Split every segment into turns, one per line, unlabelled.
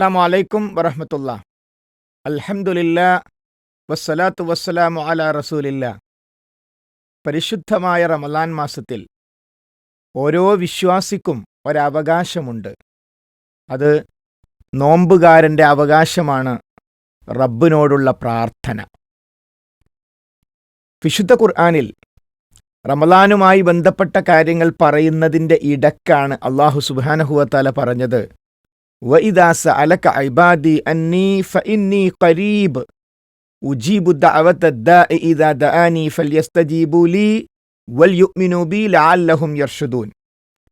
അസ്സാം വലൈക്കും വറഹമത്തുള്ള. അൽഹംദുലില്ലാ വസ്സലാത്തു വസ്സലാമു അല റസൂലില്ല. പരിശുദ്ധമായ റമലാൻ മാസത്തിൽ ഓരോ വിശ്വാസിക്കും ഒരവകാശമുണ്ട്. അത് നോമ്പുകാരന്റെ അവകാശമാണ് റബ്ബിനോടുള്ള പ്രാർത്ഥന. വിശുദ്ധ ഖുർആാനിൽ റമലാനുമായി ബന്ധപ്പെട്ട കാര്യങ്ങൾ പറയുന്നതിന്റെ ഇടക്കാണ് അള്ളാഹു സുബാനഹുവത്താല പറഞ്ഞത്.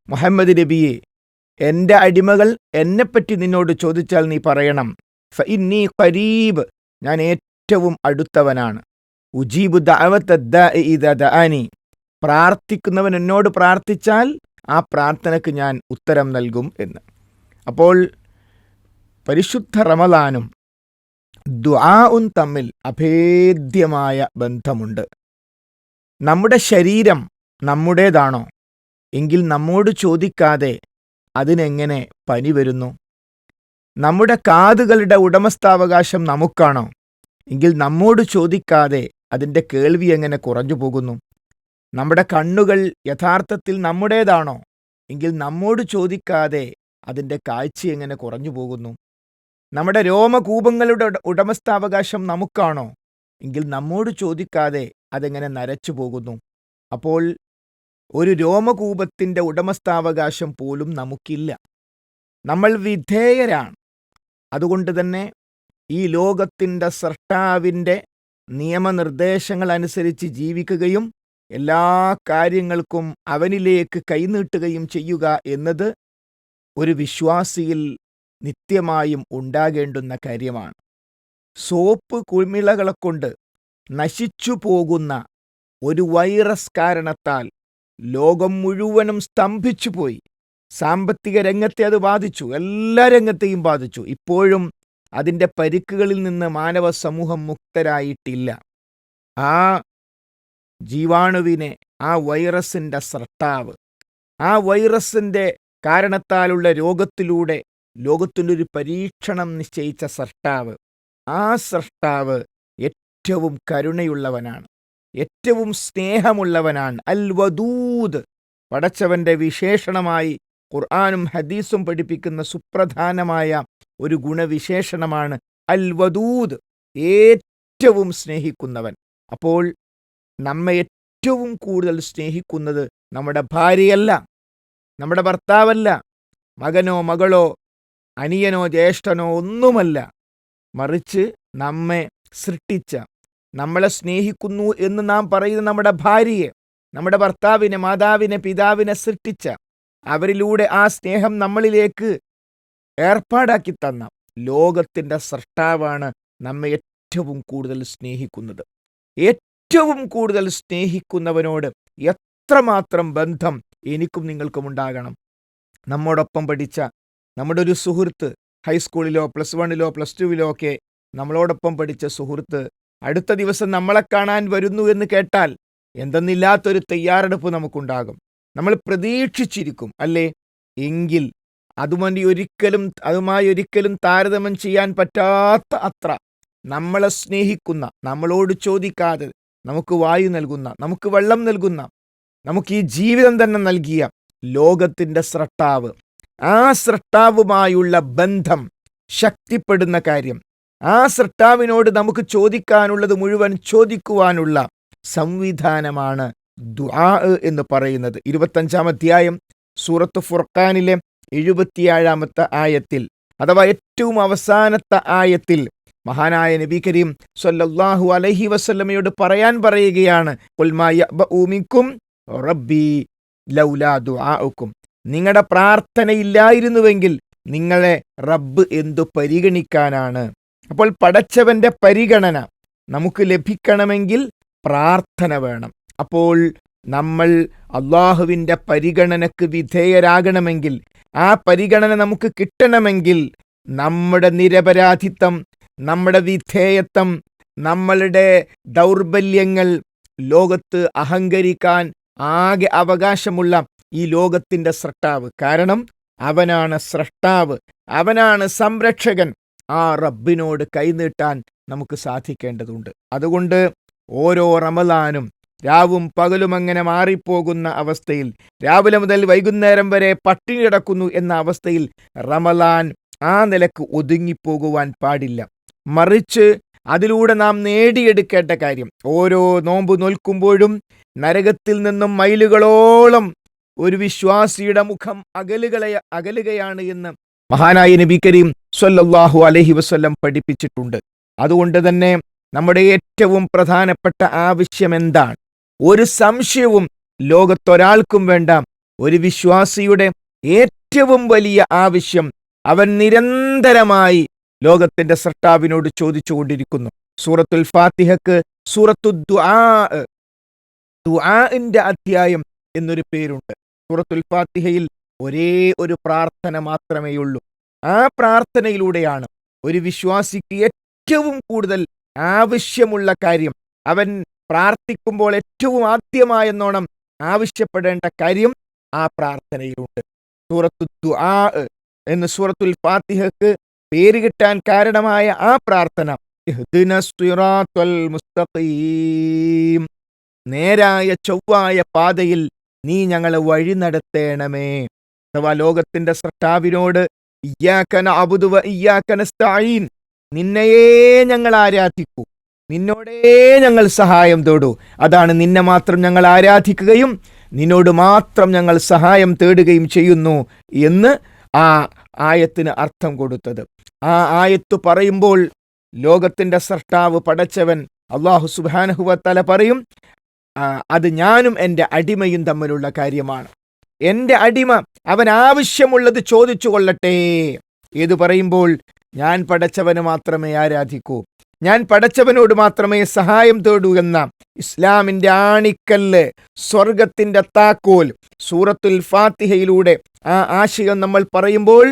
മുഹമ്മദ് നബിയെ എന്റെ അടിമകൾ എന്നെപ്പറ്റി നിന്നോട് ചോദിച്ചാൽ നീ പറയണം. ഫഇന്നീ ഖരീബ് ഞാൻ ഏറ്റവും അടുത്തവനാണ്. ഉജീബു ദഅവത പ്രാർത്ഥിക്കുന്നവൻ എന്നോട് പ്രാർത്ഥിച്ചാൽ ആ പ്രാർത്ഥനയ്ക്ക് ഞാൻ ഉത്തരം നൽകും എന്ന്. അപ്പോൾ പരിശുദ്ധ റമലാനും ദുആഉൻ തമ്മിൽ അഭേദ്യമായ ബന്ധമുണ്ട്. നമ്മുടെ ശരീരം നമ്മുടേതാണോ? എങ്കിൽ നമ്മോട് ചോദിക്കാതെ അതിനെങ്ങനെ പനി വരുന്നു? നമ്മുടെ കാതുകളുടെ ഉടമസ്ഥാവകാശം നമുക്കാണോ? എങ്കിൽ നമ്മോട് ചോദിക്കാതെ അതിന്റെ കേൾവി എങ്ങനെ കുറഞ്ഞു പോകുന്നു? നമ്മുടെ കണ്ണുകൾ യഥാർത്ഥത്തിൽ നമ്മുടേതാണോ? എങ്കിൽ നമ്മോട് ചോദിക്കാതെ അതിന്റെ കാഴ്ച എങ്ങനെ കുറഞ്ഞു പോകുന്നു? നമ്മുടെ രോമകൂപങ്ങളുടെ ഉടമസ്ഥാവകാശം നമുക്കാണോ? എങ്കിൽ നമ്മോട് ചോദിക്കാതെ അതെങ്ങനെ നരച്ചു പോകുന്നു? അപ്പോൾ ഒരു രോമകൂപത്തിന്റെ ഉടമസ്ഥാവകാശം പോലും നമുക്കില്ല. നമ്മൾ വിധേയരാണ്. അതുകൊണ്ട് തന്നെ ഈ ലോകത്തിന്റെ സൃഷ്ടാവിന്റെ നിയമനിർദ്ദേശങ്ങൾ അനുസരിച്ച് ജീവിക്കുകയും എല്ലാ കാര്യങ്ങൾക്കും അവനിലേക്ക് കൈനീട്ടുകയും ചെയ്യുക എന്നത് ഒരു വിശ്വാസിയിൽ നിത്യമായും ഉണ്ടാകേണ്ടുന്ന കാര്യമാണ്. സോപ്പ് കുമിളകളെ കൊണ്ട് നശിച്ചു പോകുന്ന ഒരു വൈറസ് കാരണത്താൽ ലോകം മുഴുവനും സ്തംഭിച്ചുപോയി. സാമ്പത്തിക രംഗത്തെ അത് ബാധിച്ചു. എല്ലാ രംഗത്തെയും ബാധിച്ചു. ഇപ്പോഴും അതിന്റെ പരിക്കുകളിൽ നിന്ന് മാനവ സമൂഹം മുക്തരായിട്ടില്ല. ആ ജീവാണുവിനെ ആ വൈറസിന്റെ സ്രട്ടാവ് ആ വൈറസിന്റെ കാരണത്താലുള്ള രോഗത്തിലൂടെ ലോകത്തിലൊരു പരീക്ഷണം നിശ്ചയിച്ച സൃഷ്ടാവ് ആ സൃഷ്ടാവ് ഏറ്റവും കരുണയുള്ളവനാണ് ഏറ്റവും സ്നേഹമുള്ളവനാണ്. അൽ വദൂദ് പടച്ചവന്റെ വിശേഷണമായി ഖുർആാനും ഹദീസും പഠിപ്പിക്കുന്ന സുപ്രധാനമായ ഒരു ഗുണവിശേഷണമാണ് അൽ വദൂദ് ഏറ്റവും സ്നേഹിക്കുന്നവൻ. അപ്പോൾ നമ്മെ ഏറ്റവും കൂടുതൽ സ്നേഹിക്കുന്നത് നമ്മുടെ ഭാര്യയല്ല നമ്മുടെ ഭർത്താവല്ല മകനോ മകളോ അനിയനോ ജ്യേഷ്ഠനോ ഒന്നുമല്ല. മറിച്ച് നമ്മെ സൃഷ്ടിച്ച നമ്മളെ സ്നേഹിക്കുന്നു എന്ന് നാം പറയുന്ന നമ്മുടെ ഭാര്യയെ നമ്മുടെ ഭർത്താവിനെ മാതാവിനെ പിതാവിനെ സൃഷ്ടിച്ച അവരിലൂടെ ആ സ്നേഹം നമ്മളിലേക്ക് ഏർപ്പാടാക്കി തന്ന ലോകത്തിന്റെ സൃഷ്ടാവാണ് നമ്മെ ഏറ്റവും കൂടുതൽ സ്നേഹിക്കുന്നത്. ഏറ്റവും കൂടുതൽ സ്നേഹിക്കുന്നവനോട് എത്രമാത്രം ബന്ധം എനിക്കും നിങ്ങൾക്കും ഉണ്ടാകണം. നമ്മോടൊപ്പം പഠിച്ച നമ്മുടെ ഒരു സുഹൃത്ത് ഹൈസ്കൂളിലോ പ്ലസ് വണ്ണിലോ പ്ലസ് ടുവിലോ ഒക്കെ നമ്മളോടൊപ്പം പഠിച്ച സുഹൃത്ത് അടുത്ത ദിവസം നമ്മളെ കാണാൻ വരുന്നു എന്ന് കേട്ടാൽ എന്തെന്നില്ലാത്തൊരു തയ്യാറെടുപ്പ് നമുക്കുണ്ടാകും. നമ്മൾ പ്രതീക്ഷിച്ചിരിക്കും അല്ലേ? എങ്കിൽ അതുമായി ഒരിക്കലും അതുമായി ഒരിക്കലും താരതമ്യം ചെയ്യാൻ പറ്റാത്ത അത്ര നമ്മളെ സ്നേഹിക്കുന്ന നമ്മളോട് ചോദിക്കാതെ നമുക്ക് വായു നൽകുന്ന നമുക്ക് വെള്ളം നൽകുന്ന നമുക്ക് ഈ ജീവിതം തന്നെ നൽകിയ ലോകത്തിന്റെ സ്രട്ടാവ് ആ സൃഷ്ടാവുമായുള്ള ബന്ധം ശക്തിപ്പെടുന്ന കാര്യം. ആ സൃഷ്ടാവിനോട് നമുക്ക് ചോദിക്കാനുള്ളത് മുഴുവൻ ചോദിക്കുവാനുള്ള സംവിധാനമാണ് ദ്വാ എന്ന് പറയുന്നത്. ഇരുപത്തഞ്ചാം അധ്യായം സൂറത്ത് ഫുർഖാനിലെ എഴുപത്തിയേഴാമത്തെ ആയത്തിൽ അഥവാ ഏറ്റവും അവസാനത്തെ ആയത്തിൽ മഹാനായ നബി കരീം സല്ലാഹു അലഹി വസ്ലമയോട് പറയാൻ പറയുകയാണ് ും റബ്ബി ലൗലാ ദുആഉക്കും. നിങ്ങളുടെ പ്രാർത്ഥനയില്ലായിരുന്നുവെങ്കിൽ നിങ്ങളെ റബ്ബ് എന്തു പരിഗണിക്കാനാണ്? അപ്പോൾ പടച്ചവന്റെ പരിഗണന നമുക്ക് ലഭിക്കണമെങ്കിൽ പ്രാർത്ഥന വേണം. അപ്പോൾ നമ്മൾ അള്ളാഹുവിന്റെ പരിഗണനക്ക് വിധേയരാകണമെങ്കിൽ ആ പരിഗണന നമുക്ക് കിട്ടണമെങ്കിൽ നമ്മുടെ നിരപരാധിത്വം നമ്മുടെ വിധേയത്വം നമ്മളുടെ ദൗർബല്യങ്ങൾ ലോകത്ത് അഹങ്കരിക്കാൻ ആകെ അവകാശമുള്ള ഈ ലോകത്തിന്റെ സ്രഷ്ടാവ്. കാരണം അവനാണ് സ്രഷ്ടാവ്. അവനാണ് സംരക്ഷകൻ. ആ റബ്ബിനോട് കൈനീട്ടാൻ നമുക്ക് സാധിക്കേണ്ടതുണ്ട്. അതുകൊണ്ട് ഓരോ റമദാനും രാവും പകലും അങ്ങനെ മാറിപ്പോകുന്ന അവസ്ഥയിൽ രാവിലെ മുതൽ വൈകുന്നേരം വരെ പട്ടിണി കിടക്കുന്നു എന്ന അവസ്ഥയിൽ റമലാൻ ആ നിലയ്ക്ക് ഒതുങ്ങിപ്പോകുവാൻ പാടില്ല. മറിച്ച് അതിലൂടെ നാം നേടിയെടുക്കേണ്ട കാര്യം. ഓരോ നോമ്പ് നോൽക്കുമ്പോഴും നരകത്തിൽ നിന്നും മൈലുകളോളം ഒരു വിശ്വാസിയുടെ മുഖം അകലുകളെ അകലുകയാണ് എന്ന് മഹാനായ നബി കരീം സ്വല്ലല്ലാഹു അലഹി വസ്ല്ലം പഠിപ്പിച്ചിട്ടുണ്ട്. അതുകൊണ്ട് തന്നെ നമ്മുടെ ഏറ്റവും പ്രധാനപ്പെട്ട ആവശ്യം എന്താണ്? ഒരു സംശയവും ലോകത്തൊരാൾക്കും വേണ്ട ഒരു വിശ്വാസിയുടെ ഏറ്റവും വലിയ ആവശ്യം അവൻ നിരന്തരമായി ലോകത്തിന്റെ സൃഷ്ടാവിനോട് ചോദിച്ചുകൊണ്ടിരിക്കുന്നു. സൂറത്തുൽ ഫാത്തിഹക്ക് സൂറത്തു ദുആഇന്റെ അധ്യായം എന്നൊരു പേരുണ്ട്. സൂറത്തുൽ ഫാത്തിഹയിൽ ഒരേ ഒരു പ്രാർത്ഥന മാത്രമേയുള്ളൂ. ആ പ്രാർത്ഥനയിലൂടെയാണ് ഒരു വിശ്വാസിക്ക് ഏറ്റവും കൂടുതൽ ആവശ്യമുള്ള കാര്യം. അവൻ പ്രാർത്ഥിക്കുമ്പോൾ ഏറ്റവും ആദ്യമായെന്നോണം ആവശ്യപ്പെടേണ്ട കാര്യം ആ പ്രാർത്ഥനയിലുണ്ട്. സൂറത്തു ദുആ എന്ന് സൂറത്തുൽ ഫാത്തിഹക്ക് പേര് കിട്ടാൻ കാരണമായ ആ പ്രാർത്ഥന മുസ്തഖീം നേരായ ചൊവ്വായ പാതയിൽ നീ ഞങ്ങളെ വഴി നടത്തേണമേ. അഥവാ ലോകത്തിന്റെ സൃഷ്ടാവിനോട് ഇയ്യാക്കന അബുദുവ ഇയ്യാക്കന സ്ഥായീൻ നിന്നെയേ ഞങ്ങൾ ആരാധിക്കൂ. നിന്നോടേ ഞങ്ങൾ സഹായം തേടൂ. അതാണ് നിന്നെ മാത്രം ഞങ്ങൾ ആരാധിക്കുകയും നിന്നോട് മാത്രം ഞങ്ങൾ സഹായം തേടുകയും ചെയ്യുന്നു എന്ന് ആ ആയത്തിന് അർത്ഥം കൊടുത്തത്. ആ ആയത്ത് പറയുമ്പോൾ ലോകത്തിന്റെ സൃഷ്ടാവ് പടച്ചവൻ അള്ളാഹു സുബാനഹുവത്തല പറയും "ആ, അത് ഞാനും എന്റെ അടിമയും തമ്മിലുള്ള കാര്യമാണ്. എന്റെ അടിമ അവൻ ആവശ്യമുള്ളത് ചോദിച്ചു കൊള്ളട്ടെ. ഏത് പറയുമ്പോൾ ഞാൻ പടച്ചവന് മാത്രമേ ആരാധിക്കൂ. ഞാൻ പടച്ചവനോട് മാത്രമേ സഹായം തേടൂ എന്ന ഇസ്ലാമിന്റെ ആണിക്കല്ല് സ്വർഗത്തിന്റെ താക്കോൽ സൂറത്തുൽ ഫാത്തിഹയിലൂടെ ആ ആശയം നമ്മൾ പറയുമ്പോൾ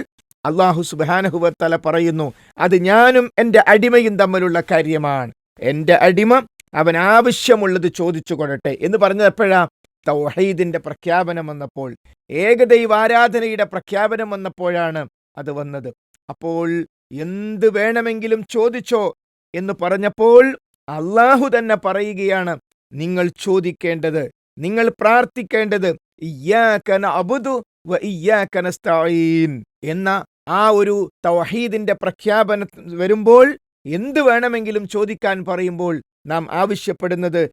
അള്ളാഹു സുബാനഹുവത്തല പറയുന്നു അത് ഞാനും എന്റെ അടിമയും തമ്മിലുള്ള കാര്യമാണ്. എന്റെ അടിമ അവൻ ആവശ്യമുള്ളത് ചോദിച്ചു കൊള്ളട്ടെ. എന്ന് പറഞ്ഞത് തൗഹീദിന്റെ പ്രഖ്യാപനം വന്നപ്പോൾ. ഏകദൈവ ആരാധനയുടെ പ്രഖ്യാപനം വന്നപ്പോഴാണ് അത് വന്നത്. അപ്പോൾ എന്ത് വേണമെങ്കിലും ചോദിച്ചോ എന്ന് പറഞ്ഞപ്പോൾ അള്ളാഹു തന്നെ പറയുകയാണ് നിങ്ങൾ ചോദിക്കേണ്ടത് നിങ്ങൾ പ്രാർത്ഥിക്കേണ്ടത് നഅ്ബുദു വ എന്ന ആ ഒരു തൗഹീദിന്റെ പ്രഖ്യാപനം വരുമ്പോൾ എന്ത് വേണമെങ്കിലും ചോദിക്കാൻ പറയുമ്പോൾ നാം ആവശ്യപ്പെടുന്നത്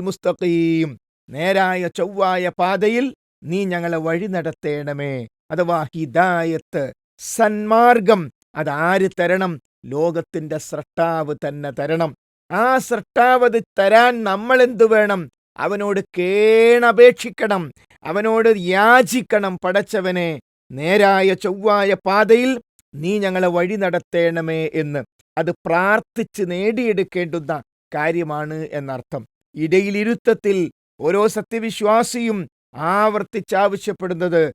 മുസ്തഖീം. നേരായ ചൊവ്വായ പാതയിൽ നീ ഞങ്ങളെ വഴി നടത്തേണമേ. അഥവാ ഹിദായത്ത് സന്മാർഗം. അതാര് തരണം? ലോകത്തിന്റെ സൃഷ്ടാവ് തന്നെ തരണം. ആ സൃഷ്ടാവ് അത് തരാൻ നമ്മൾ എന്തു വേണം? അവനോട് കേണപേക്ഷിക്കണം. അവനോട് യാചിക്കണം പടച്ചവനെ. നേരായ ചൊവ്വായ പാതയിൽ നീ ഞങ്ങളെ വഴി നടത്തേണമേ എന്ന്. അത് പ്രാർത്ഥിച്ച് നേടിയെടുക്കേണ്ടുന്ന കാര്യമാണ് എന്നർത്ഥം. ഇടയിലിരുത്തത്തിൽ ഓരോ സത്യവിശ്വാസിയും ആവർത്തിച്ചാവശ്യപ്പെടുന്നത്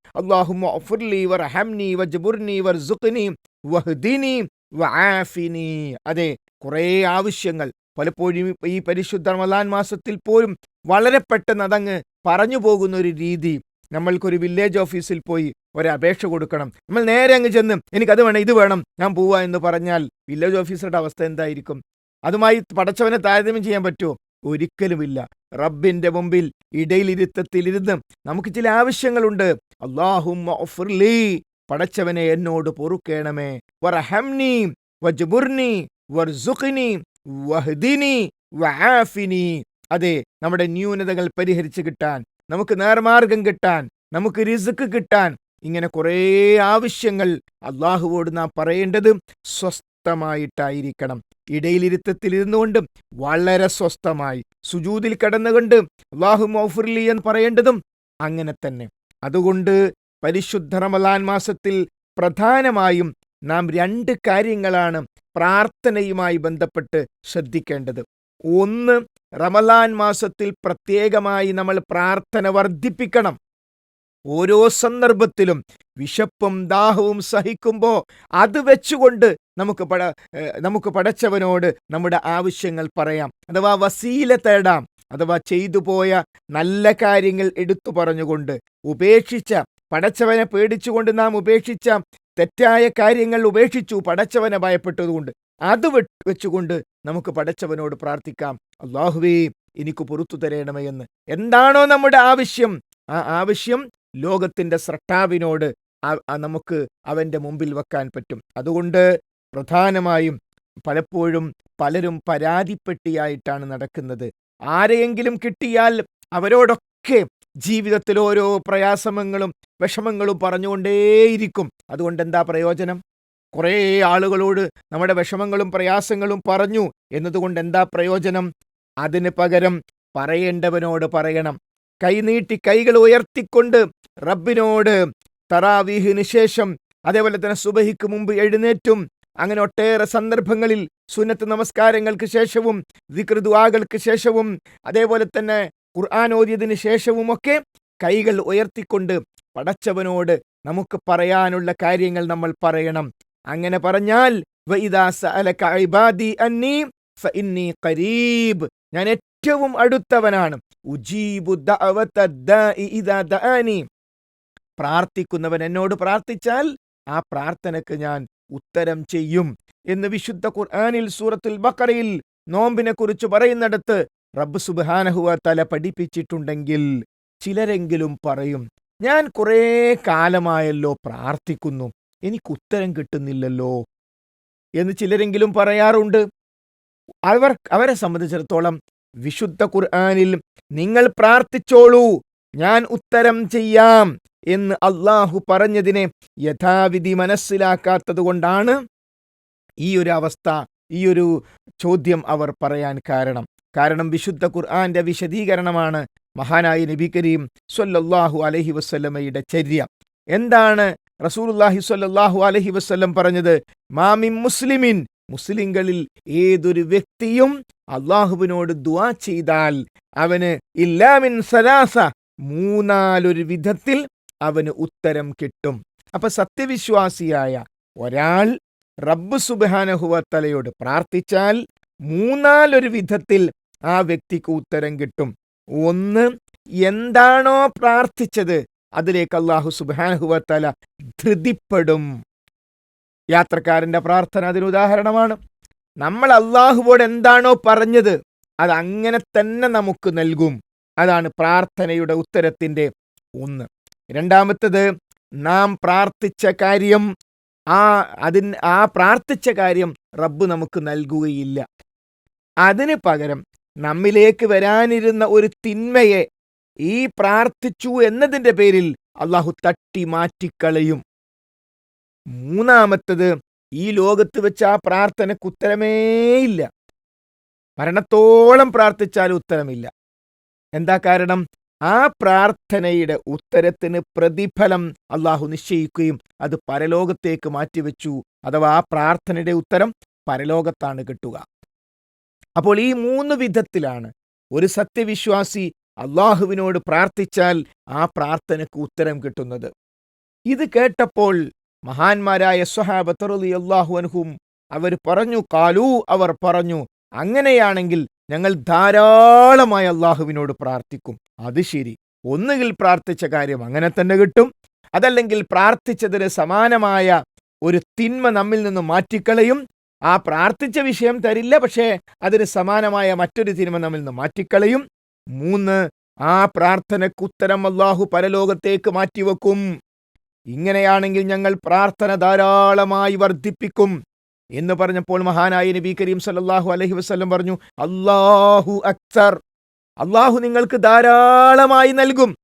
അതെ കുറേ ആവശ്യങ്ങൾ. പലപ്പോഴും ഈ പരിശുദ്ധ റമദാൻ മാസത്തിൽ പോലും വളരെ പെട്ടെന്ന് അതങ്ങ് പറഞ്ഞു പോകുന്ന ഒരു രീതി. നമ്മൾക്കൊരു വില്ലേജ് ഓഫീസിൽ പോയി ഒരപേക്ഷ കൊടുക്കണം. നമ്മൾ നേരെ അങ്ങ് ചെന്ന് എനിക്കത് വേണം ഇത് വേണം ഞാൻ പോവാ എന്ന് പറഞ്ഞാൽ വില്ലേജ് ഓഫീസറുടെ അവസ്ഥ എന്തായിരിക്കും? അതുമായി പടച്ചവനെ താരതമ്യം ചെയ്യാൻ പറ്റുമോ? ഒരിക്കലുമില്ല. റബ്ബിന്റെ മുമ്പിൽ ഇടയിലിരുത്തത്തിലിരുന്ന് നമുക്ക് ചില ആവശ്യങ്ങളുണ്ട്. അള്ളാഹുമ്മ ഒഫുർലി പടച്ചവനെ എന്നോട് പൊറുക്കേണമേ. വറഹംനി വജ്ബുർനി വർസുഖ്നി വഹ്ദിനി വആഫിനി അതെ നമ്മുടെ ന്യൂനതകൾ പരിഹരിച്ചു കിട്ടാൻ നമുക്ക് നേർമാർഗം കിട്ടാൻ നമുക്ക് റിസ്ക് കിട്ടാൻ ഇങ്ങനെ കുറേ ആവശ്യങ്ങൾ അള്ളാഹുവോട് നാം പറയേണ്ടത് സ്വസ്ഥമായിട്ടായിരിക്കണം. ഇടയിലിരുത്തത്തിൽ ഇരുന്നുകൊണ്ട് വളരെ സ്വസ്ഥമായി സുജൂതിൽ കിടന്നുകൊണ്ട് അള്ളാഹു മൗഫുർലി എന്ന് പറയേണ്ടതും അങ്ങനെ തന്നെ. അതുകൊണ്ട് പരിശുദ്ധ റമലാൻ മാസത്തിൽ പ്രധാനമായും നാം രണ്ട് കാര്യങ്ങളാണ് പ്രാർത്ഥനയുമായി ബന്ധപ്പെട്ട് ശ്രദ്ധിക്കേണ്ടത്. ഒന്ന് റമലാൻ മാസത്തിൽ പ്രത്യേകമായി നമ്മൾ പ്രാർത്ഥന വർദ്ധിപ്പിക്കണം. ഓരോ സന്ദർഭത്തിലും വിശപ്പും ദാഹവും സഹിക്കുമ്പോൾ അത് വെച്ചുകൊണ്ട് നമുക്ക് പട നമുക്ക് പടച്ചവനോട് നമ്മുടെ ആവശ്യങ്ങൾ പറയാം. അഥവാ വസീല തേടാം അഥവാ ചെയ്തു പോയ നല്ല കാര്യങ്ങൾ എടുത്തു പറഞ്ഞുകൊണ്ട് ഉപേക്ഷിച്ച പടച്ചവനെ പേടിച്ചുകൊണ്ട് നാം ഉപേക്ഷിച്ച തെറ്റായ കാര്യങ്ങൾ ഉപേക്ഷിച്ചു പടച്ചവനെ ഭയപ്പെട്ടതുകൊണ്ട് അത് വെച്ചുകൊണ്ട് നമുക്ക് പടച്ചവനോട് പ്രാർത്ഥിക്കാം. അള്ളാഹുവേ എനിക്ക് പുറത്തു തരേണമേ എന്ന്. എന്താണോ നമ്മുടെ ആവശ്യം. ആ ആവശ്യം ആ- ആ നമുക്ക് അവന്റെ മുമ്പിൽ വെക്കാൻ പറ്റും. അതുകൊണ്ട് പ്രധാനമായും പലപ്പോഴും പലരും പരാതിപ്പെട്ടിയായിട്ടാണ് നടക്കുന്നത്. ആരെയെങ്കിലും കിട്ടിയാൽ അവരോടൊക്കെ ജീവിതത്തിൽ ഓരോ പ്രയാസങ്ങളും വിഷമങ്ങളും പറഞ്ഞുകൊണ്ടേയിരിക്കും. അതുകൊണ്ട് എന്താ പ്രയോജനം? കുറേ ആളുകളോട് നമ്മുടെ വിഷമങ്ങളും പ്രയാസങ്ങളും പറഞ്ഞു എന്നതുകൊണ്ട് എന്താ പ്രയോജനം? അതിന് പകരം പറയേണ്ടവനോട് പറയണം. കൈനീട്ടി കൈകൾ ഉയർത്തിക്കൊണ്ട് റബ്ബിനോട് തറാവീഹിന് ശേഷം അതേപോലെ തന്നെ സുബഹിക്ക് മുമ്പ് എഴുന്നേറ്റും. അങ്ങനെ ഒട്ടേറെ സന്ദർഭങ്ങളിൽ സുന്നത്ത് നമസ്കാരങ്ങൾക്ക് ശേഷവും വികൃതുവാകൾക്ക് ശേഷവും അതേപോലെ തന്നെ ഖുർആൻ ഓതിയതിനു ശേഷവുമൊക്കെ കൈകൾ ഉയർത്തിക്കൊണ്ട് പടച്ചവനോട് നമുക്ക് പറയാനുള്ള കാര്യങ്ങൾ നമ്മൾ പറയണം. അങ്ങനെ പറഞ്ഞാൽ ഞാൻ ഏറ്റവും അടുത്തവനാണ്. പ്രാർത്ഥിക്കുന്നവൻ എന്നോട് പ്രാർത്ഥിച്ചാൽ ആ പ്രാർത്ഥനക്ക് ഞാൻ ഉത്തരം ചെയ്യും എന്ന് വിശുദ്ധ ഖുർആനിൽ സൂറത്തുൽ ബക്കറയിൽ നോമ്പിനെ കുറിച്ച് പറയുന്നിടത്ത് റബ്ബ് സുബാനഹുവ തല പഠിപ്പിച്ചിട്ടുണ്ടെങ്കിൽ ചിലരെങ്കിലും പറയും ഞാൻ കുറേ കാലമായല്ലോ പ്രാർത്ഥിക്കുന്നു. എനിക്ക് ഉത്തരം കിട്ടുന്നില്ലല്ലോ എന്ന് ചിലരെങ്കിലും പറയാറുണ്ട്. അവർ അവരെ സംബന്ധിച്ചിടത്തോളം വിശുദ്ധ ഖുർആാനിൽ നിങ്ങൾ പ്രാർത്ഥിച്ചോളൂ ഞാൻ ഉത്തരം ചെയ്യാം എന്ന് അള്ളാഹു പറഞ്ഞതിനെ യഥാവിധി മനസ്സിലാക്കാത്തത് കൊണ്ടാണ് ഈ ഒരു അവസ്ഥ ഈ ഒരു ചോദ്യം അവർ പറയാൻ കാരണം. കാരണം വിശുദ്ധ ഖുർആന്റെ വിശദീകരണമാണ് മഹാനായ നബി കരീം സൊല്ലാഹു അലഹി വസ്ലമയുടെ ചര്യ. എന്താണ് റസൂലുള്ളാഹി സ്വല്ലല്ലാഹു അലഹി വസ്ല്ലം പറഞ്ഞത്? മാമിം മുസ്ലിമിൻ മുസ്ലിങ്ങളിൽ ഏതൊരു വ്യക്തിയും അള്ളാഹുവിനോട് ദുആ ചെയ്താൽ അവന് ഇല്ലാമിൻ സലാസ മൂന്നാലൊരു വിധത്തിൽ അവന് ഉത്തരം കിട്ടും. അപ്പൊ സത്യവിശ്വാസിയായ ഒരാൾ റബ്ബ് സുബാനഹുവത്തലയോട് പ്രാർത്ഥിച്ചാൽ മൂന്നാലൊരു വിധത്തിൽ ആ വ്യക്തിക്ക് ഉത്തരം കിട്ടും. ഒന്ന് എന്താണോ പ്രാർത്ഥിച്ചത് അതിലേക്ക് അള്ളാഹു സുബാനഹുവത്തല ധൃതിപ്പെടും. യാത്രക്കാരന്റെ പ്രാർത്ഥന അതിനുദാഹരണമാണ് നമ്മൾ അള്ളാഹുവോട് എന്താണോ പറഞ്ഞത് അത് അങ്ങനെ തന്നെ നമുക്ക് നൽകും. അതാണ് പ്രാർത്ഥനയുടെ ഉത്തരത്തിന്റെ ഒന്ന്. രണ്ടാമത്തത് നാം പ്രാർത്ഥിച്ച കാര്യം ആ അതിൻ ആ പ്രാർത്ഥിച്ച കാര്യം റബ്ബ് നമുക്ക് നൽകുകയില്ല. അതിന് പകരം നമ്മിലേക്ക് വരാനിരുന്ന ഒരു തിന്മയെ ഈ പ്രാർത്ഥിച്ചു എന്നതിന്റെ പേരിൽ അള്ളാഹു തട്ടി മാറ്റിക്കളയും. മൂന്നാമത്തത് ഈ ലോകത്ത് വെച്ച് ആ പ്രാർത്ഥനയ്ക്ക് ഉത്തരമേയില്ല. മരണത്തോളം പ്രാർത്ഥിച്ചാലും ഉത്തരമില്ല. എന്താ കാരണം? ആ പ്രാർത്ഥനയുടെ ഉത്തരത്തിന് പ്രതിഫലം അള്ളാഹു നിശ്ചയിക്കുകയും അത് പരലോകത്തേക്ക് മാറ്റിവെച്ചു. അഥവാ ആ പ്രാർത്ഥനയുടെ ഉത്തരം പരലോകത്താണ് കിട്ടുക. അപ്പോൾ ഈ മൂന്ന് വിധത്തിലാണ് ഒരു സത്യവിശ്വാസി അള്ളാഹുവിനോട് പ്രാർത്ഥിച്ചാൽ ആ പ്രാർത്ഥനയ്ക്ക് ഉത്തരം കിട്ടുന്നത്. ഇത് കേട്ടപ്പോൾ മഹാന്മാരായ സ്വഹാബത്തറുലി അള്ളാഹു അൻഹും അവർ പറഞ്ഞു കാലു അവർ പറഞ്ഞു അങ്ങനെയാണെങ്കിൽ ഞങ്ങൾ ധാരാളമായി അള്ളാഹുവിനോട് പ്രാർത്ഥിക്കും. അത് ശരി. ഒന്നുകിൽ പ്രാർത്ഥിച്ച കാര്യം അങ്ങനെ തന്നെ കിട്ടും. അതല്ലെങ്കിൽ പ്രാർത്ഥിച്ചതിന് സമാനമായ ഒരു തിന്മ നമ്മിൽ നിന്ന് മാറ്റിക്കളയും. ആ പ്രാർത്ഥിച്ച വിഷയം തരില്ല പക്ഷേ അതിന് സമാനമായ മറ്റൊരു തിന്മ നമ്മിൽ നിന്ന് മാറ്റിക്കളയും. മൂന്ന് ആ പ്രാർത്ഥനക്കുത്തരം അള്ളാഹു പരലോകത്തേക്ക് മാറ്റിവെക്കും. ഇങ്ങനെയാണെങ്കിൽ ഞങ്ങൾ പ്രാർത്ഥന ധാരാളമായി വർദ്ധിപ്പിക്കും എന്ന് പറഞ്ഞപ്പോൾ മഹാനായ നബി കരീം സല്ലാഹു അലഹി വസ്ലം പറഞ്ഞു അള്ളാഹു അക്സർ അള്ളാഹു നിങ്ങൾക്ക് ധാരാളമായി നൽകും.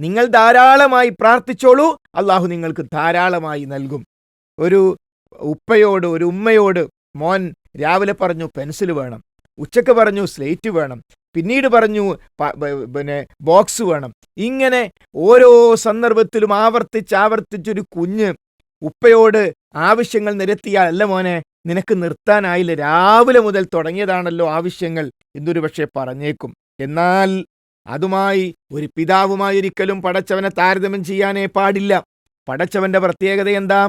നിങ്ങൾ ധാരാളമായി പ്രാർത്ഥിച്ചോളൂ അള്ളാഹു നിങ്ങൾക്ക് ധാരാളമായി നൽകും. ഒരു ഉപ്പയോട് ഒരു ഉമ്മയോട് മോൻ രാവിലെ പറഞ്ഞു പെൻസിൽ വേണം. ഉച്ചയ്ക്ക് പറഞ്ഞു സ്ലേറ്റ് വേണം. പിന്നീട് പറഞ്ഞു പിന്നെ ബോക്സ് വേണം. ഇങ്ങനെ ഓരോ സന്ദർഭത്തിലും ആവർത്തിച്ച് ആവർത്തിച്ചൊരു കുഞ്ഞ് ഉപ്പയോട് ആവശ്യങ്ങൾ നിരത്തിയാൽ അല്ല മോനെ നിനക്ക് നിർത്താനായില്ല. രാവിലെ മുതൽ തുടങ്ങിയതാണല്ലോ ആവശ്യങ്ങൾ എന്നൊരു പക്ഷേ പറഞ്ഞേക്കും. എന്നാൽ അതുമായി ഒരു പിതാവുമായി ഒരിക്കലും പടച്ചവനെ താരതമ്യം ചെയ്യാനേ പാടില്ല. പടച്ചവന്റെ പ്രത്യേകത എന്താ?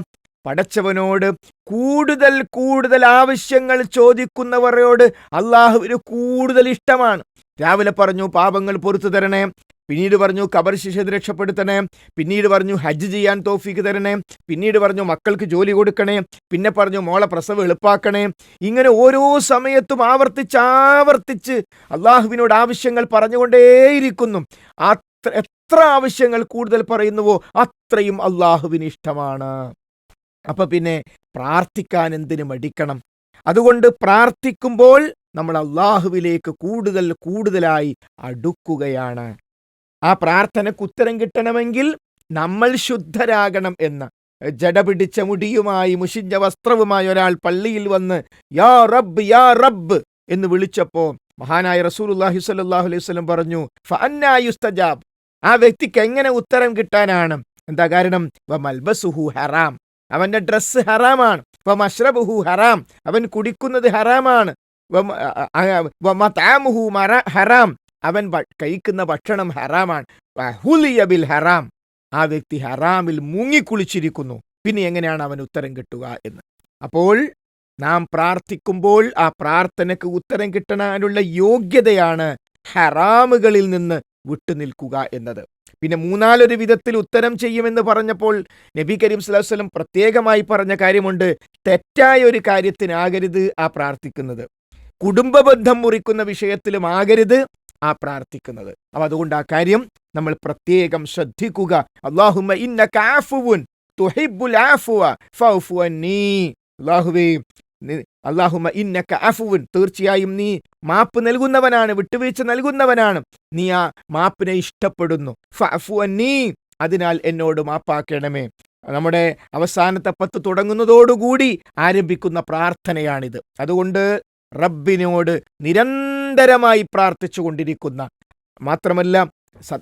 പടച്ചവനോട് കൂടുതൽ കൂടുതൽ ആവശ്യങ്ങൾ ചോദിക്കുന്നവരോട് അള്ളാഹുവിന് കൂടുതൽ ഇഷ്ടമാണ്. രാവിലെ പറഞ്ഞു പാപങ്ങൾ പൊറത്തു തരണേ. പിന്നീട് പറഞ്ഞു കബർ ശിഷ്യത് രക്ഷപ്പെടുത്തണേ. പിന്നീട് പറഞ്ഞു ഹജ്ജ് ചെയ്യാൻ തോഫിക്ക് തരണേ. പിന്നീട് പറഞ്ഞു മക്കൾക്ക് ജോലി കൊടുക്കണേ. പിന്നെ പറഞ്ഞു മോളെ പ്രസവം എളുപ്പാക്കണേ. ഇങ്ങനെ ഓരോ സമയത്തും ആവർത്തിച്ച് ആവർത്തിച്ച് അള്ളാഹുവിനോട് ആവശ്യങ്ങൾ പറഞ്ഞുകൊണ്ടേയിരിക്കുന്നു. അത്ര എത്ര ആവശ്യങ്ങൾ കൂടുതൽ പറയുന്നുവോ അത്രയും അള്ളാഹുവിന് ഇഷ്ടമാണ്. അപ്പൊ പിന്നെ പ്രാർത്ഥിക്കാൻ എന്തിനു മടിക്കണം? അതുകൊണ്ട് പ്രാർത്ഥിക്കുമ്പോൾ നമ്മൾ അള്ളാഹുവിലേക്ക് കൂടുതൽ കൂടുതലായി അടുക്കുകയാണ്. ആ പ്രാർത്ഥനയ്ക്ക് ഉത്തരം കിട്ടണമെങ്കിൽ നമ്മൾ ശുദ്ധരാകണം എന്ന്. ജട പിടിച്ച മുടിയുമായി മുഷിഞ്ഞ വസ്ത്രവുമായി ഒരാൾ പള്ളിയിൽ വന്ന് യാ റബ്ബ് യാ റബ്ബ് എന്ന് വിളിച്ചപ്പോ മഹാനായ റസൂലുല്ലാഹി സ്വല്ലല്ലാഹു അലൈഹി വസല്ലം പറഞ്ഞു ആ വ്യക്തിക്ക് എങ്ങനെ ഉത്തരം കിട്ടാനാണ്? എന്താ കാരണം? വ ഹറാം. അവന്റെ ഡ്രസ്സ് ഹറാമാണ്. വ മഷ്റബുഹു ഹറാം. അവൻ കുടിക്കുന്നത് ഹറാമാണ്. ഹറാം. അവൻ കഴിക്കുന്ന ഭക്ഷണം ഹറാമാണ്. ഹറാം. ആ വ്യക്തി ഹറാമിൽ മുങ്ങിക്കുളിച്ചിരിക്കുന്നു. പിന്നെ എങ്ങനെയാണ് അവൻ ഉത്തരം കിട്ടുക എന്ന്? അപ്പോൾ നാം പ്രാർത്ഥിക്കുമ്പോൾ ആ പ്രാർത്ഥനയ്ക്ക് ഉത്തരം കിട്ടാനുള്ള യോഗ്യതയാണ് ഹറാമുകളിൽ നിന്ന് വിട്ടുനിൽക്കുക എന്നത്. പിന്നെ മൂന്നാലൊരു വിധത്തിൽ ഉത്തരം ചെയ്യുമെന്ന് പറഞ്ഞപ്പോൾ നബി കരീം വസല്ലം പ്രത്യേകമായി പറഞ്ഞ കാര്യമുണ്ട്. തെറ്റായ ഒരു കാര്യത്തിനാകരുത് ആ പ്രാർത്ഥിക്കുന്നത്. കുടുംബബന്ധം മുറിക്കുന്ന വിഷയത്തിലും ആകരുത് ആ പ്രാർത്ഥിക്കുന്നത്. അപ്പൊ അതുകൊണ്ട് ആ കാര്യം നമ്മൾ പ്രത്യേകം ശ്രദ്ധിക്കുക. അള്ളാഹു ആഫുവ നി- ഇന്നക്ക അഫുവിൻ. തീർച്ചയായും നീ മാപ്പ് നൽകുന്നവനാണ് വിട്ടുവീഴ്ച നൽകുന്നവനാണ്. നീ ആ മാപ്പിനെ ഇഷ്ടപ്പെടുന്നു. നീ അതിനാൽ എന്നോട് മാപ്പാക്കണമേ. നമ്മുടെ അവസാനത്തെ പത്ത് തുടങ്ങുന്നതോടുകൂടി ആരംഭിക്കുന്ന പ്രാർത്ഥനയാണിത്. അതുകൊണ്ട് റബ്ബിനോട് നിരന്തരമായി പ്രാർത്ഥിച്ചു കൊണ്ടിരിക്കുന്ന മാത്രമല്ല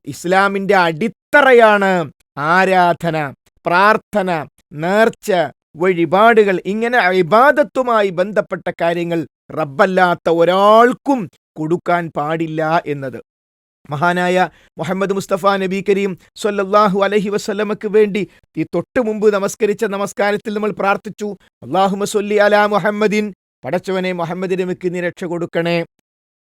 ഇസ്ലാമിന്റെ അടിത്തറയാണ് ആരാധന പ്രാർത്ഥന നേർച്ച വഴിപാടുകൾ ഇങ്ങനെ ഇബാദത്തുമായി ബന്ധപ്പെട്ട കാര്യങ്ങൾ റബ്ബല്ലാത്ത ഒരാൾക്കും കൊടുക്കാൻ പാടില്ല എന്നത്. മഹാനായ മുഹമ്മദ് മുസ്തഫ നബി കരീം സൊല്ലാഹു അലഹി വസ്ലമക്ക് വേണ്ടി ഈ തൊട്ട് മുമ്പ് നമസ്കരിച്ച നമസ്കാരത്തിൽ നമ്മൾ പ്രാർത്ഥിച്ചു അള്ളാഹുമ സൊല്ലി അലാ മുഹമ്മദിൻ. പടച്ചവനെ മുഹമ്മദിന് നീ രക്ഷ കൊടുക്കണേ.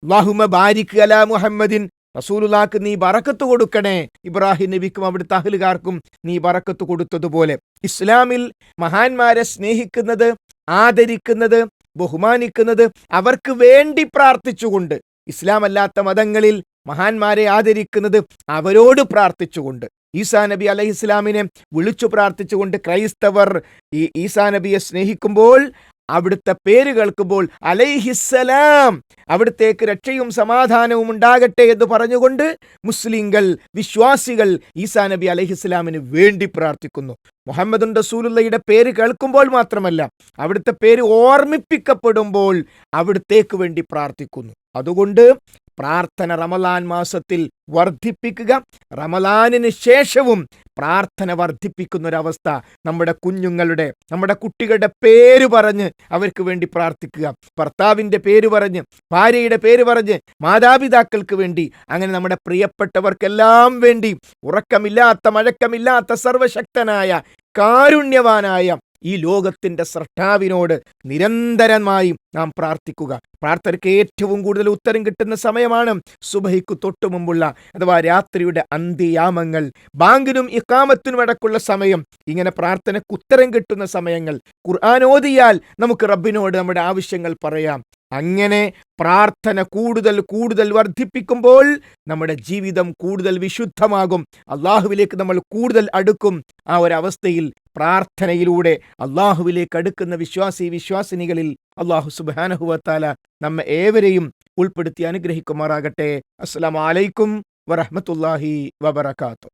അള്ളാഹുമ ബാരിക് അലാ മുഹമ്മദിൻ. റസൂലുള്ളാക്ക് നീ ബറക്കത്ത് കൊടുക്കണേ. ഇബ്രാഹിം നബിക്കും അവിടുത്തെ അഹലുകാർക്കും നീ ബറക്കത്ത് കൊടുത്തതുപോലെ. ഇസ്ലാമിൽ മഹാന്മാരെ സ്നേഹിക്കുന്നത് ആദരിക്കുന്നത് ബഹുമാനിക്കുന്നത് അവർക്ക് വേണ്ടി പ്രാർത്ഥിച്ചുകൊണ്ട്. ഇസ്ലാം അല്ലാത്ത മതങ്ങളിൽ മഹാന്മാരെ ആദരിക്കുന്നത് അവരോട് പ്രാർത്ഥിച്ചുകൊണ്ട്. ഈസാ നബി അലഹി ഇസ്ലാമിനെ വിളിച്ചു പ്രാർത്ഥിച്ചുകൊണ്ട് ക്രൈസ്തവർ ഈ ഈസാ നബിയെ സ്നേഹിക്കുമ്പോൾ അവിടുത്തെ പേര് കേൾക്കുമ്പോൾ അലൈഹിസ്സലാം. അവിടുത്തേക്ക് രക്ഷയും സമാധാനവും ഉണ്ടാകട്ടെ എന്ന് പറഞ്ഞുകൊണ്ട് മുസ്ലിങ്ങൾ വിശ്വാസികൾ ഈസാ നബി അലഹിസ്സലാമിന് വേണ്ടി പ്രാർത്ഥിക്കുന്നു. മുഹമ്മദ് റസൂലുള്ളയുടെ പേര് കേൾക്കുമ്പോൾ മാത്രമല്ല അവിടുത്തെ പേര് ഓർമ്മിപ്പിക്കപ്പെടുമ്പോൾ അവിടുത്തേക്ക് വേണ്ടി പ്രാർത്ഥിക്കുന്നു. അതുകൊണ്ട് പ്രാർത്ഥന റമലാൻ മാസത്തിൽ വർദ്ധിപ്പിക്കുക. റമലാനിന് ശേഷവും പ്രാർത്ഥന വർദ്ധിപ്പിക്കുന്ന ഒരവസ്ഥ നമ്മുടെ കുഞ്ഞുങ്ങളുടെ നമ്മുടെ കുട്ടികളുടെ പേര് പറഞ്ഞ് അവർക്ക് വേണ്ടി പ്രാർത്ഥിക്കുക. ഭർത്താവിന്റെ പേര് പറഞ്ഞ് ഭാര്യയുടെ പേര് പറഞ്ഞ് മാതാപിതാക്കൾക്ക് വേണ്ടി അങ്ങനെ നമ്മുടെ പ്രിയപ്പെട്ടവർക്കെല്ലാം വേണ്ടി ഉറക്കമില്ലാത്ത മഴക്കമില്ലാത്ത സർവശക്തനായ കാരുണ്യവാനായ ഈ ലോകത്തിന്റെ സൃഷ്ടാവിനോട് നിരന്തരമായി നാം പ്രാർത്ഥിക്കുക. പ്രാർത്ഥനയ്ക്ക് ഏറ്റവും കൂടുതൽ ഉത്തരം കിട്ടുന്ന സമയമാണ് സുബഹിക്ക് തൊട്ടു മുമ്പുള്ള അഥവാ രാത്രിയുടെ അന്ത്യയാമങ്ങൾ ബാങ്കിനും ഇക്കാമത്തിനും അടക്കുള്ള സമയം. ഇങ്ങനെ പ്രാർത്ഥനയ്ക്ക് ഉത്തരം കിട്ടുന്ന സമയങ്ങൾ. ഖുർആാനോദിയാൽ നമുക്ക് റബ്ബിനോട് നമ്മുടെ ആവശ്യങ്ങൾ പറയാം. അങ്ങനെ പ്രാർത്ഥന കൂടുതൽ കൂടുതൽ വർദ്ധിപ്പിക്കുമ്പോൾ നമ്മുടെ ജീവിതം കൂടുതൽ വിശുദ്ധമാകും. അള്ളാഹുവിലേക്ക് നമ്മൾ കൂടുതൽ അടുക്കും. ആ ഒരവസ്ഥയിൽ പ്രാർത്ഥനയിലൂടെ അള്ളാഹുവിലേക്ക് അടുക്കുന്ന വിശ്വാസി വിശ്വാസിനികളിൽ അള്ളാഹു സുബാനഹുവത്താല നമ്മെ ഏവരെയും ഉൾപ്പെടുത്തി അനുഗ്രഹിക്കുമാറാകട്ടെ. അസ്സലാമു അലൈക്കും വറഹ്മത്തുള്ളാഹി വബറകാതുഹു.